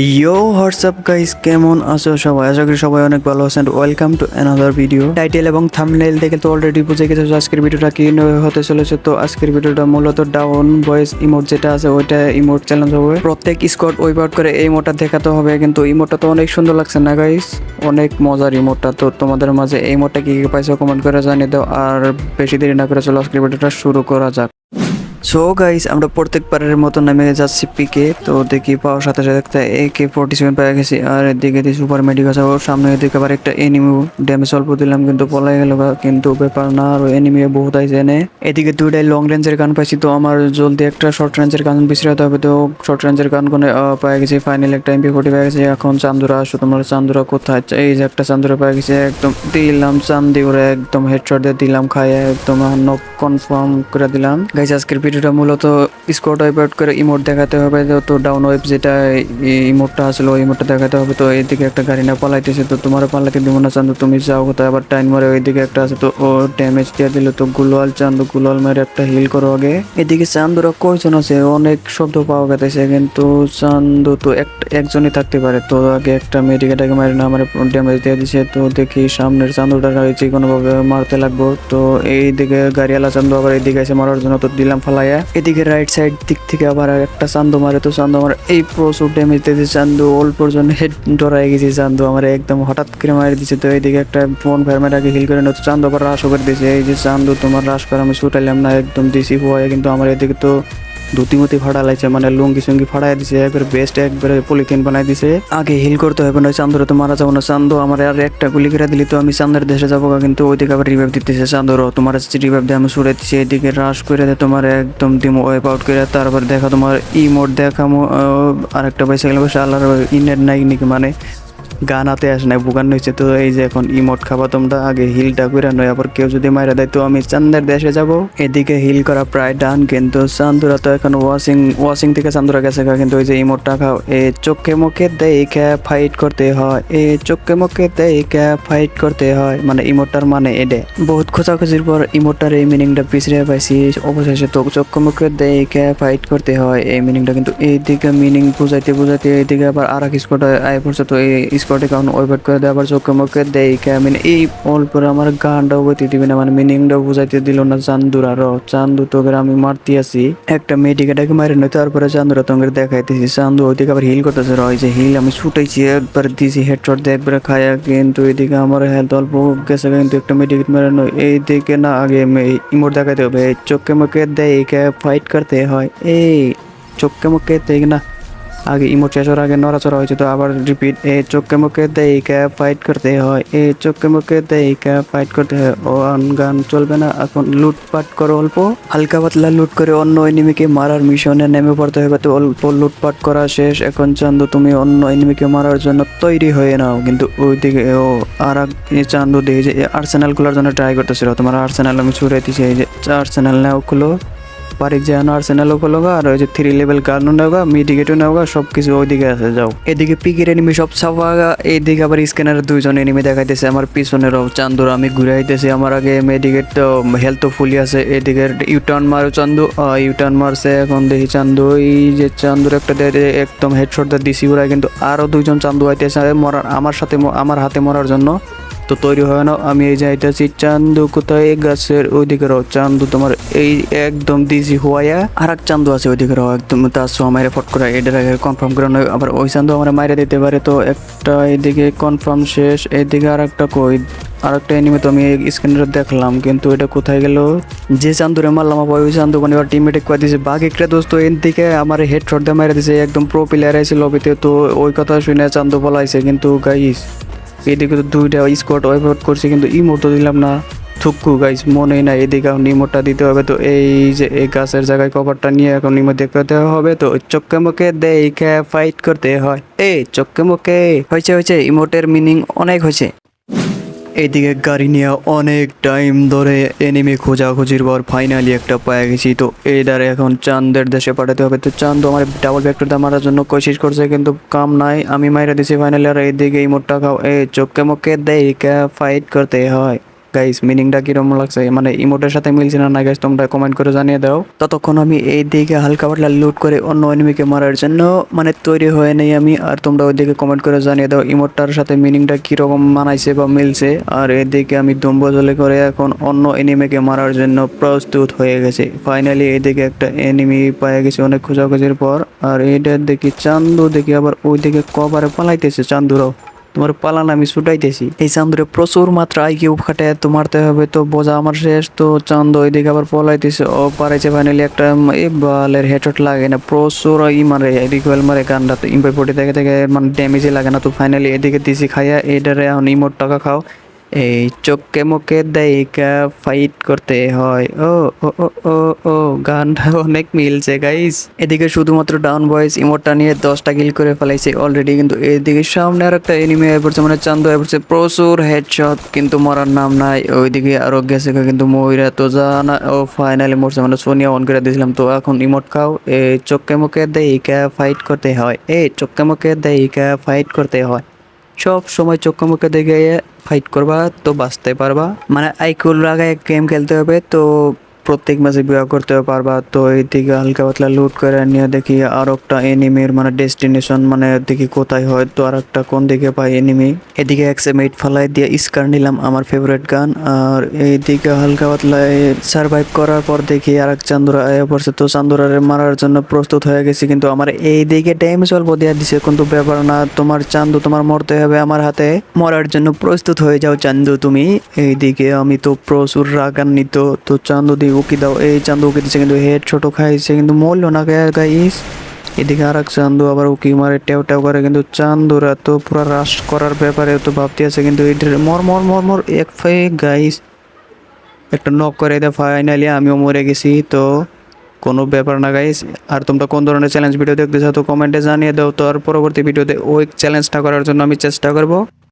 ইয়ো WhatsApp guys কেমন আছো সবাই? আশা করি সবাই অনেক ভালো আছেন। Welcome to another video title এবং থাম্বনেল দেখে তো অলরেডি বুঝে গেছো আজকের ভিডিওটা কি হতে চলেছে। তো আজকের ভিডিওটা মূলত ডাউন ভয়েস ইমোট যেটা আছে, ওইটা ইমোট চ্যালেঞ্জ হবে। প্রত্যেক স্কোয়াড ওয়েব আউট করে এই ইমোটটা দেখাতে হবে, কিন্তু ইমোটটা তো অনেক সুন্দর লাগছে না গাইস অনেক মজার ইমোটটা তো তোমাদের মাঝে এই ইমোটটা কি কি পাইছো কমেন্ট করে জানিয়ে দাও। আর বেশি দেরি না করে চলো আজকের ভিডিওটা শুরু করা যাক। সো গাইস আমরা প্রত্যেকবারের মতো নেমে যাচ্ছি পিকে তো দেখি পাওয়ার সাথে সাথে একটা একে ফোর্টি সেভেন পেয়ে গেছি, আর এদিকে দিয়ে সুপার মেডিকাল ওর সামনে এদিকে আবার একটা এনিমি ড্যামেজ অল্প দিলাম, কিন্তু পলাই গেল কিন্তু ব্যাপার না, আর এনিমি বহুত আইছে এনে। এদিকে দুইটাই লং রেঞ্জের গান পাইছি, তো আমার জলদি একটা শর্ট রেঞ্জের গান বিছড়াতে হবে, তো শর্ট রেঞ্জের গান কোনে পেয়ে গেছি ফাইনাল একটা এমপি ফোর্টি পেয়ে গেছি, এখন চান্দুরা আসো, তোমার চান্দুরা কোথায় এই যে একটা চান্দুরা পেয়ে গেছি, একদম দিলাম চান্দি, ওরে একদম হেডশট দিয়ে দিলাম, খাইয়ে একদম নক কনফার্ম করে দিলাম। গাইজ আজকের ভিডিওটা মূলত স্কোয়াড ওয়েব আউট করে ইমোট দেখাতে হবে, তো ডাউন ওয়েব যেটা ইমোটটা আসলে, ওই ইমোটটা দেখাতে হবে, তো এইদিকে একটা গাড়ি না পালাইতেছে, তো তোমার পালাতে দিব না চান্দু, তুমি যাও কোথায়, আবার টাইম মারে ওইদিকে একটা আছে, তো ও ড্যামেজ দিয়ে দিল, তো গুলোয়াল চান্দু গুলোয়াল মেরে একটা হিল করো আগে। এদিকে চান্দুরা কয়জন আছে, অনেক শব্দ পাওয়া গেছে কিন্তু চান্দু তো একটা একজনই থাকতে পারে, তো আগে একটা মেডিকেটাকে মারি, না আমার ড্যামেজ দিয়ে দিছে, তো দেখি সামনের চান্দুটা যে কোনোভাবে মারতে লাগবো, তো এইদিকে গাড়িওয়ালা চান্দু আবার এইদিকে এসে মারার জন্য তো দিলাম ফালাইয়া এদিকে রাইট সাইড দিক থেকে আবার একটা চান্দু মারে। তো চান্দু আমার এই প্রচুর ড্যামেজ দিয়েছে। চান্দু অল্পর জন্য হেড ডরাই গেছে। চান্দু আমার একদম হঠাৎ করে মারি দিছে। তো এইদিকে একটা ফোন ফার্মের আগে হিল করে নতো চান্দু আবার রাশ করে দিয়েছে। এই যে চান্দু তোমার রাশ করে আমি ছুটাইলাম না, একদম দিছি হওয়ায়। কিন্তু আমার এদিকে তো ধুতিমতি ফাড়া লাগছে মানে লুঙ্গি সুঙ্গি ফাড়াই দিছে, একবার বেস্ট একবারে পলিথিন বানাই দিছে। আগে হিল করতে হবে না চান্দুরে তো মারা যাব না। চান্দু আমার আর একটা গুলি করে দিলি তো আমি চান্দের দেশে যাব কিন্তু ওইদিকে আবার রিভাইভ দিতেছে। চান্দুরও তোমার রিভাইভ দিয়ে আমি সুরে দিচ্ছি এদিকে রাশ করে দে, তোমার একদম দিম ওয়েপ আউট করে, তারপর দেখা তোমার ই মোড দেখামো আর একটা পয়সা গেলে বসে, আল্লাহর ইনের নাই নাকি মানে। গান হাতে আসে না বুকান হয়েছে তো এই যে এখন ইমোট খাবা তোমরা, আগে হিলটা করে নয়, আবার কেউ যদি মাইরা দেয়, তো আমি চান্দের দেশে যাব। এদিকে হিল করা প্রায় ডান, কিন্তু চান্দুরা তো এখন ওয়াশিং ওয়াশিং থেকে চান্দুরা গেছে কিন্তু ওই যে ইমোটটা খাও। এ চোখে মুখে দেখে ফাইট করতে হয়, এ চোখে মুখে দেখে ফাইট করতে হয় মানে ইমোটটার মানে এডে। বহুত খোঁজাখুঁজির পর ইমোটটার এই মিনিংটা পিছড়ে পাইছি, অবশেষে তো চোখে মুখে দেখে ফাইট করতে হয়, এই মিনিংটা কিন্তু এইদিকে মিনিং বুঝাইতে বুঝাইতে এইদিকে আবার আর এক স্কোয়াড আয় পড়ছে, তো এই স্কোয়াডে কারণ ওয়েট করে দেয় চোখে মুখে দেখে মানে এই অল্পরে আমার গানটাও বইতে দিবে না মানে মিনিংটাও বুঝাইতে দিল না চান্দুর। আরও চান্দু তোকে আমি মারতে আসি। একটা মেয়েটিকে মারি নয় তারপরে চান্দুরা তোমাকে দেখাইতেছি। চান্দু ওইদিকে আবার হিল করতেছে রয় যে হিল আমি ছুটাইছি, একবার দিছি হেডশট দিয়ে একবার খায়া, কিন্তু এদিকে আমার হেলথ অল্প গেছে, কিন্তু একটা মেডিকেট মেরে নয় এইদিকে না, আগে ইমোট দেখাইতে হবে। চোখে মুখে দেখে ফাইট করতে হয়। এই, চোখে মুখে দেখ না। আগে ইমোট শেষ হওয়ার আগে নড়াচড়া হয়েছে, তো আবার রিপিট এ চোখকে মুখে দেখে ফাইট করতে হয়, এ চোখকে মুখে দেখে ফাইট করতে হয়। ও আন গান চলবে না, এখন লুটপাট করো অল্প, হালকা পাতলা লুট করে অন্য এনিমিকে মারার মিশনে নেমে পড়তে হবে, তো অল্প লুটপাট করা শেষ। এখন চান্দু, তুমি অন্য এনিমিকে মারার জন্য তৈরি হয়ে নাও, কিন্তু ওইদিকে, ও আর এই চান্দু দিয়ে যে আর্সেনাল খোলার জন্য ট্রাই করতেছিল। তোমার আর্সেনাল আমি ছুড়ে দিছি, এই যে, আর্সেনাল নাও খুলো। পারিক যে আর্সেনালও খোলো গা, আর ওই যে থ্রি লেভেল গানও নেও গা মিডিকেটও নেও গা সব কিছু ওইদিকে আছে, যাও। এদিকে পিকের এনিমি সব ছাপা গা এইদিকে আবার স্ক্যানার দুইজন এনিমি দেখাইতেছে, আমার পিছনেরও চান্দুর আমি ঘুরে আইতেছি, আমার আগে মেডিকেট তো হেলথ ফুলি আছে, এদিকে ইউটার্ন মারো চান্দু ইউটার্ন মারছে, এখন দেখি চান্দু এই যে চান্দুর একটা একদম হেডশট দিছি ওরা, কিন্তু আরও দুইজন চান্দু আইতেছে মরার, আমার সাথে আমার হাতে মরার জন্য। তো তৈরি হয় না। আমি এই যাইতেছি চান্দু কোথায়? গাছের ওইদিকে রও। চান্দু তোমার এই একদম দিজি হওয়ায়া আর এক চান্দু আছে ওইদিকে রও একদম। তার মাইরে ফট করে এটার আগে কনফার্ম করে নয় আবার ওই চান্দু আমার মাইরে দিতে পারে তো একটা এদিকে কনফার্ম শেষ, এদিকে আর একটা কই? আর একটা এনিমে তো আমি স্ক্রিনে দেখলাম, কিন্তু এটা কোথায় গেল? যে চান্দুরে মারলাম, আবার ওই চান্দু মানে এবার টিমমেটে কয়ে দিয়েছে বাঘ একটা দোস্ত, এর দিকে আমার হেড শট দিয়ে মেরে দিছে, একদম প্রো প্লেয়ার আছে লবিতে তো। ওই কথা শুনে চান্দু বলাইছে, কিন্তু গাইস এদিকে তো দুইটা স্কোয়াড ওয়াইপ আউট করছে, কিন্তু ইমোট দিলাম না। থুক্কু গাইজ মনে না এদিকে এখন ইমোটটা দিতে হবে। তো এই যে এই গাছের জায়গায় কভারটা নিয়ে এখন ইমোট দেখতে হবে। তো চক্কে মুখে দেখে ফাইট করতে হয়। এই চক্কে মুখে, হয়েছে হয়েছে ইমোটের মিনিং অনেক হয়েছে। এইদিকে গাড়ি নিয়ে অনেক টাইম ধরে এনিমি খোঁজাখুঁজির পর ফাইনালি একটা পায়ে গেছি। তো এই দ্বারা এখন চাঁদের দেশে পাঠাতে হবে। তো চাঁদ আমার ডাবল ভেক্টরটা মারার জন্য কোশিশ করছে, কিন্তু কাম নাই। আমি মাইরা দিছি ফাইনালি আর এইদিকে এই মোটটা খাও, এই চোখে মুখে দেখে ফাইট করতে হয়। গাইস মিনিংটা কীরকম লাগছে? মানে ইমোটের সাথে মিলছে না না গাইস তোমরা কমেন্ট করে জানিয়ে দাও। ততক্ষণ আমি এই দিকে হালকা পাতলা লুট করে অন্য এনিমিকে মারার জন্য মানে তৈরি হয়ে নেই আমি, আর তোমরা ওইদিকে কমেন্ট করে জানিয়ে দাও ইমোটটার সাথে মিনিংটা কীরকম মানাইছে বা মিলছে। আর এদিকে আমি দম্বজলে করে এখন অন্য এনিমিকে মারার জন্য প্রস্তুত হয়ে গেছে। ফাইনালি এদিকে একটা এনিমি পায়ে গেছে অনেক খোঁজাখুঁজির পর। আর এটা দেখি চান্দু, দেখি আবার ওইদিকে কবারে পালাইতেছে চান্দুরাও। তোমার পালান আমি ছুটাইতেছি। এই চান্দরে প্রচুর মাত্রা আইকিউ খাটে তো মারতে হবে তো বোঝা আমার শেষ। তো চান্দ ওইদিকে আবার পলাইতেছে। ও পারাইছে ফাইনালি একটা এই বালের হেডশট লাগে না, প্রচুর ই মারে রিকোয়েল মারে গানটা তো ইম্পাই পটি থেকে থেকে মানে ড্যামেজই লাগে না। তো ফাইনালি এদিকে দিছি খাইয়া এইটারে এখন ইমোট টাকা খাও। এই চোখে মুখে দেইকা ফাইট করতে হয়। ও ও ও ও ও, গানটা অনেক মিলছে গাইস এদিকে শুধুমাত্র ডাউন বয়েস ইমোটটা নিয়ে দশটা কিল করে ফেলাইছে অলরেডি কিন্তু এদিকে সামনে আর একটা এনিমি হয়ে পড়ছে মানে চান্দ হয়ে পড়ছে, প্রচুর হেডশট কিন্তু মরার নাম নাই। ওইদিকে আরও গেছে কিন্তু ময়রা তো জানা, ও ফাইনালি মরছে মানে সোনিয়া অন করে দিয়েছিলাম, তো এখন ইমোট খাও। এই চোখে মুখে দেইকা ফাইট করতে হয়, এই চোখে মুখে দেইকা ফাইট করতে হয়। সব সময় চোখে মুখে দেখে ফাইট করবা তো বাঁচতে পারবা। মানে আইকুল রাগায় গেম খেলতে হবে তো প্রত্যেক ম্যাচে বিয়া করতে পারবা। তো এইদিকে হালকা পাতলা লুট করে নিয়ে দেখি আর একটা এনিমির মানে ডেস্টিনেশন মানে দেখি কোথায় হয় তো আর একটা কোন দিকে পাই এনিমি এদিকে এক্সেমেট ফালাই দিয়ে স্কার নিলাম আমার ফেভারিট গান আর এইদিকে হালকা পাতলা সার্ভাইভ করার পর দেখি আর এক চান্দুরা আয়া পড়ছে। তো চান্দুরারে মারার জন্য প্রস্তুত হয়ে গেছি কিন্তু আমার এই দিকে ড্যামেজ অল্প দিয়ে দিছে। কিন্তু ব্যাপার না, তোমার চান্দু তোমার মরতে হবে আমার হাতে। মরার জন্য প্রস্তুত হয়ে যাও চান্দু তুমি। এইদিকে আমি তো প্রচুর রাগান্বিত। তো চান্দু দিয়ে উকি দাও। এই চান্দু উকি দিচ্ছে কিন্তু হেড ছোট খাইছে, কিন্তু মরলো না গাইস এদিকে আর এক চান্দু আবার উকি মারে, টেও টেও করে, কিন্তু চান্দুরা তো পুরো রাশ করার ব্যাপারে তো ভাবতে আছে, কিন্তু এটার মর মর মর মর, এক ফাই গাইস একটা নক করে দেয় ফাইনালি আমিও মরে গেছি, তো কোনো ব্যাপার না গাইস আর তোমরা কোন ধরনের চ্যালেঞ্জ ভিডিও দেখতে চাও তো কমেন্টে জানিয়ে দাও, তো আর পরবর্তী ভিডিওতে ওই চ্যালেঞ্জটা করার জন্য আমি চেষ্টা করব।